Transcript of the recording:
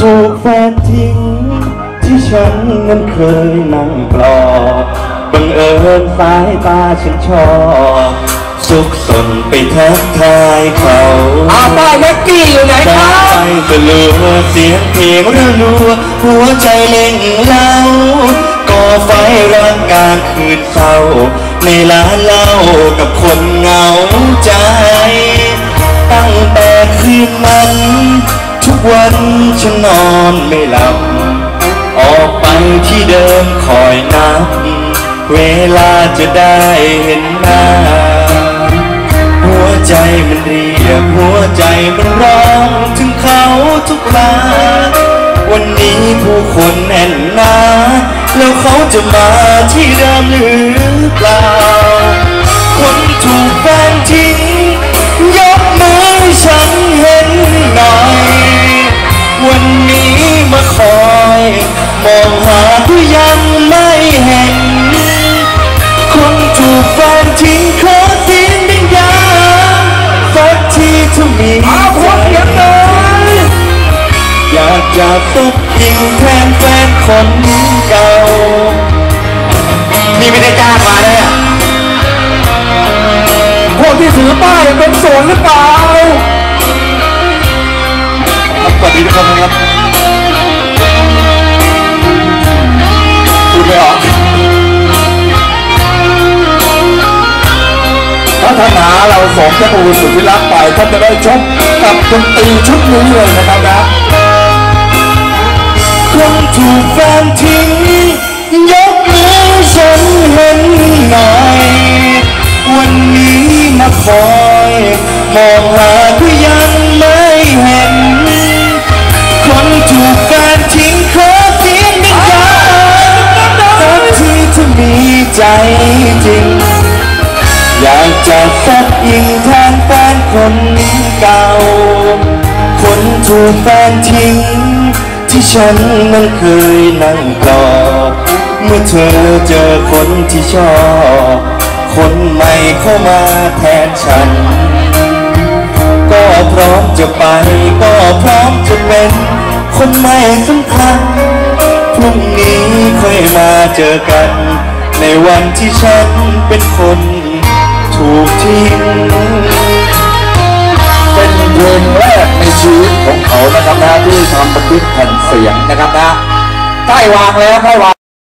ถูกแฟนทิ้ง ที่ฉันนั้นเคยนั่งปลอบบังเอิญสายตาฉันชอบ สุขสนไปทักทายเขาอาป้ายเล็กกี้อยู่ไหนคจารับไปตะลัวเสียงเพลงระลัวหัวใจเล่งเล่าก่อไฟร่างกลางคืนเศร้า ในร้านเหล้ากับคนเหงาใจ ตั้งแต่คืนนั้น อนไม่หลับ ออกไปที่เดิมคอยนับ เวลาจะได้เห็นหน้า หัวใจมันเรียกหัวใจมันร้องถึงเขาทุกคราวันนี้ผู้คนแน่นหนา แล้วเขาจะมาที่เดิมหรือเปล่า หาก็ยังไม่เห็น คนถูกแฟนทิ้งขอเสียงดังๆสักทีถ้ามีเอาขอเสียงหน่อยอยากจะตุกยิงแทนแฟนคนเก่า นี่ไม่ได้จ้างมาเนี่ยพวกที่ถือป้ายเป็นสวนหรือเปล่าสวัสดีทุกคนครับ ท่านหาเราสองเจ้าปูสุดที่รักไปท่านจะได้ชมกับดนตรีชุดนี้เลยนะครับนะคนถูกแฟนทิ้งยกมือฉันเห็นหน่อย วันนี้มาคอยมองหาก็ยังไม่เห็น คนถูกแฟนทิ้งขอเสียงดังๆสักทีถ้ามีใจจริงากจะสักยิงแทนแฟนคนเก่า คนถูกแฟนทิ้ง ที่ฉันนั้นเคยนั่งปลอบเมื่อเธอเจอคนที่ชอบ คนใหม่เข้ามาแทนฉัน ก็พร้อมจะไป ก็พร้อมจะเป็น คนใหม่สำคัญพรุ่งนี้ค่อยมาเจอกัน ในวันที่ฉันเป็นคน ถูกทิ้งเป็นเพลงแรกในชีวิตของเขานะครับนะที่ทำบันทึกแผ่นเสียงนะครับนะใกล้วางแล้วใกล้วาง